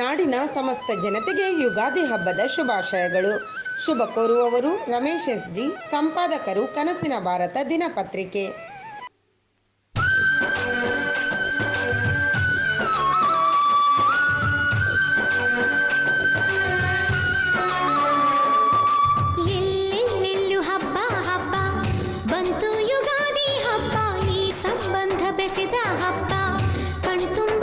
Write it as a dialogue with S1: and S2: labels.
S1: ನಾಡಿನ ಸಮಸ್ತ ಜನತೆಗೆ ಯುಗಾದಿ ಹಬ್ಬದ ಶುಭಾಶಯಗಳು. ಶುಭ ಕೋರುವವರು ರಮೇಶ್ ಎಸ್ ಜಿ ಸಂಪಾದಕರು ಕನಸಿನ ಭಾರತ ದಿನಪತ್ರಿಕೆ
S2: ಯುಗಾದಿ ಹಬ್ಬ, ಈ ಸಂಬಂಧ ಬೆಸೆದ ಹಬ್ಬ, ಕಣ್ತುಂಬ